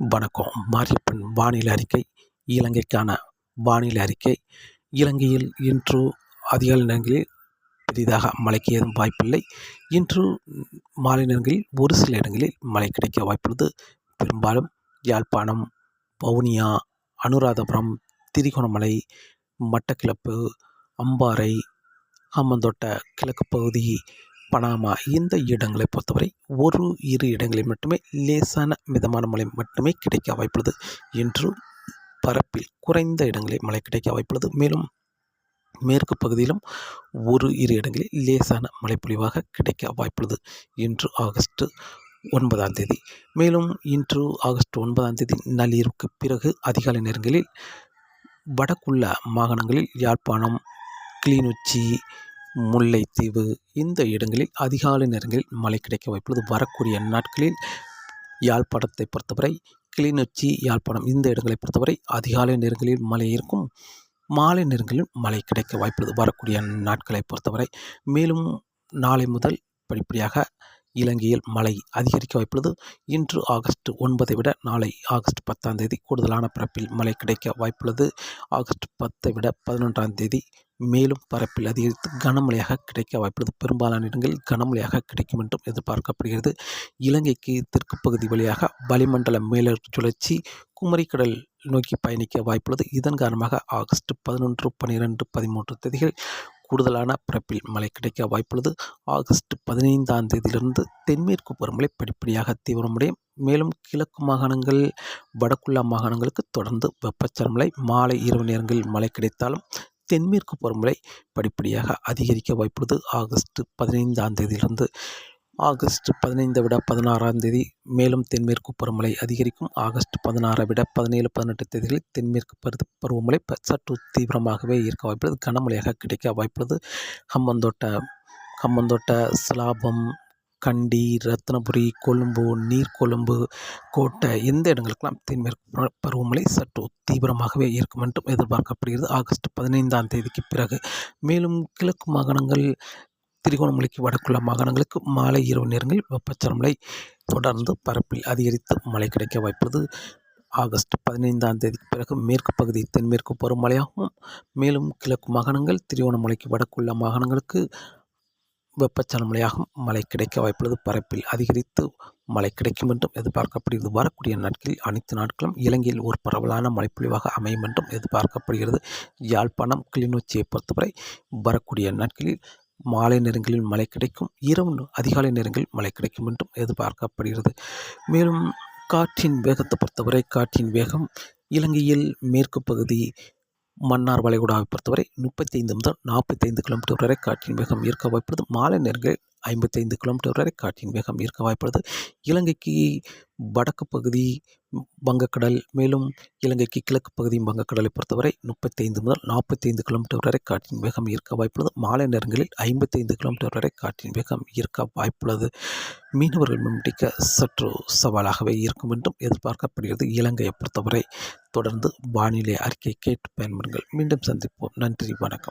வணக்கம். மாரியப்பன் வானிலை அறிக்கை இலங்கைக்கான வானிலை அறிக்கை. இலங்கையில் இன்று அதிகாலை நேரங்களில் பெரிதாக மழைக்கு ஏதும் வாய்ப்பில்லை. இன்று மாலை நேரங்களில் ஒரு சில இடங்களில் மழை கிடைக்க வாய்ப்புள்ளது. பெரும்பாலும் யாழ்ப்பாணம் வவுனியா அனுராதபுரம் திரிகோணமலை மட்டக்கிளப்பு அம்பாறை ஹம்மந்தோட்ட கிழக்கு பகுதி பனாமா இந்த இடங்களை பொறுத்தவரை ஒரு இரு இடங்களில் மட்டுமே லேசான மிதமான மழை மட்டுமே கிடைக்க வாய்ப்புள்ளது என்று பரப்பில் குறைந்த இடங்களில் மழை கிடைக்க வாய்ப்புள்ளது. மேலும் மேற்கு பகுதியிலும் ஒரு இரு இடங்களில் லேசான மழைப்பொழிவாக கிடைக்க வாய்ப்புள்ளது இன்று ஆகஸ்ட் ஒன்பதாம் தேதி. மேலும் இன்று ஆகஸ்ட் ஒன்பதாம் தேதி நள்ளிரவுக்கு பிறகு அதிகாலை நேரங்களில் வடக்குள்ள மாகாணங்களில் யாழ்ப்பாணம் கிளிநொச்சி முல்லைத்தீவு இந்த இடங்களில் அதிகாலை நேரங்களில் மழை கிடைக்க வாய்ப்புள்ளது. வரக்கூடிய நாட்களில் யாழ்ப்பாணத்தை பொறுத்தவரை கிளிநொச்சி யாழ்ப்பாணம் இந்த இடங்களை பொறுத்தவரை அதிகாலை நேரங்களில் மழை இருக்கும். மாலை நேரங்களில் மழை கிடைக்க வாய்ப்புள்ளது. வரக்கூடிய நாட்களை பொறுத்தவரை மேலும் நாளை முதல் படிப்படியாக இலங்கையில் மழை அதிகரிக்க வாய்ப்புள்ளது இன்று ஆகஸ்ட் ஒன்பதை விட நாளை ஆகஸ்ட் பத்தாம் தேதி கூடுதலான பரப்பில் மழை கிடைக்க வாய்ப்புள்ளது. ஆகஸ்ட் பத்தை விட பதினொன்றாம் தேதி மேலும் பரப்பில் அதிகரித்து கனமழையாக கிடைக்க வாய்ப்புள்ளது. பெரும்பாலான இடங்களில் கனமழையாக கிடைக்கும் என்றும் எதிர்பார்க்கப்படுகிறது. இலங்கைக்கு தெற்கு பகுதி வழியாக வளிமண்டல மேலடுக்கு சுழற்சி குமரிக்கடல் நோக்கி பயணிக்க வாய்ப்புள்ளது. இதன் காரணமாக ஆகஸ்ட் பதினொன்று பன்னிரெண்டு பதிமூன்று தேதிகள் கூடுதலான பரப்பில் மழை கிடைக்க வாய்ப்புள்ளது. ஆகஸ்ட் பதினைந்தாம் தேதியிலிருந்து தென்மேற்கு பருவமழை படிப்படியாக தீவிரமடையும். மேலும் கிழக்கு மாகாணங்கள் வடக்குள்ள மாகாணங்களுக்கு தொடர்ந்து வெப்பச்சலமழை மாலை இரவு நேரங்களில் மழை கிடைத்தாலும் தென்மேற்கு பருவமழை படிப்படியாக அதிகரிக்க வாய்ப்புள்ளது. ஆகஸ்ட் பதினைந்தாம் தேதியிலிருந்து ஆகஸ்ட் பதினைந்தை விட பதினாறாம் தேதி மேலும் தென்மேற்கு பருவமழை அதிகரிக்கும். ஆகஸ்ட் பதினாறை விட பதினேழு பதினெட்டு தேதிகளில் தென்மேற்கு பருவ பருவமழை சற்று தீவிரமாகவே இருக்க வாய்ப்புள்ளது. கனமழையாக கிடைக்க வாய்ப்புள்ளது. கம்மந்தோட்ட கம்மந்தோட்ட சிலாபம் கண்டி ரத்னபுரி கொழும்பு நீர்கொழும்பு கோட்டை எந்த இடங்களுக்கெல்லாம் தென்மேற்கு பருவமழை சற்று தீவிரமாகவே இருக்கும் என்றும் எதிர்பார்க்கப்படுகிறது. ஆகஸ்ட் பதினைந்தாம் தேதிக்கு பிறகு மேலும் கிழக்கு மாகாணங்கள் திருகோணமலைக்கு வடக்குள்ள மாகாணங்களுக்கு மாலை இரவு நேரங்களில் வெப்பச்சலமலை தொடர்ந்து பரப்பில் அதிகரித்து மழை கிடைக்க வாய்ப்புள்ளது. ஆகஸ்ட் பதினைந்தாம் தேதிக்கு பிறகு மேற்கு பகுதி தென்மேற்கு பருவமழையாகவும் மேலும் கிழக்கு மாகாணங்கள் திருவோணமலைக்கு வடக்குள்ள மாகாணங்களுக்கு வெப்பச்சலமழையாகவும் மழை கிடைக்க வாய்ப்புள்ளது. பரப்பில் அதிகரித்து மழை கிடைக்கும் என்றும் எதிர்பார்க்கப்படுகிறது. வரக்கூடிய நாட்களில் அனைத்து நாட்களும் இலங்கையில் ஒரு பரவலான மழைப்பொழிவாக அமையும் என்றும் எதிர்பார்க்கப்படுகிறது. யாழ்ப்பாணம் கிளிநொச்சியை பொறுத்தவரை வரக்கூடிய நாட்களில் மாலை நேரங்களில் மழை கிடைக்கும் இரவு அதிகாலை நேரங்களில் மழை கிடைக்கும் என்றும் எதிர்பார்க்கப்படுகிறது. மேலும் காற்றின் வேகத்தை பொறுத்தவரை காற்றின் வேகம் இலங்கையில் மேற்கு பகுதி மன்னார் வளைகுடாவை பொறுத்தவரை முப்பத்தைந்து முதல் நாற்பத்தைந்து கிலோமீட்டர் வரை காற்றின் வேகம் ஈர்க்க வாய்ப்புள்ளது. மாலை நேரங்களில் ஐம்பத்தைந்து கிலோமீட்டர் வரை காற்றின் வேகம் இருக்க வாய்ப்புள்ளது. இலங்கைக்கு வடக்கு பகுதி வங்கக்கடல் மேலும் இலங்கைக்கு கிழக்கு பகுதி வங்கக்கடலை பொறுத்தவரை முப்பத்தைந்து முதல் நாற்பத்தைந்து கிலோமீட்டர் வரை காற்றின் வேகம் இருக்க வாய்ப்புள்ளது. மாலை நேரங்களில் ஐம்பத்தைந்து கிலோமீட்டர் வரை காற்றின் வேகம் ஈர்க்க வாய்ப்புள்ளது. மீனவர்கள் மீன்பிடிக்க சற்று சவாலாகவே இருக்கும் என்றும் எதிர்பார்க்கப்படுகிறது. இலங்கையை பொறுத்தவரை தொடர்ந்து வானிலை அறிக்கை கேட்டு பயன்படுங்கள். மீண்டும் சந்திப்போம். நன்றி. வணக்கம்.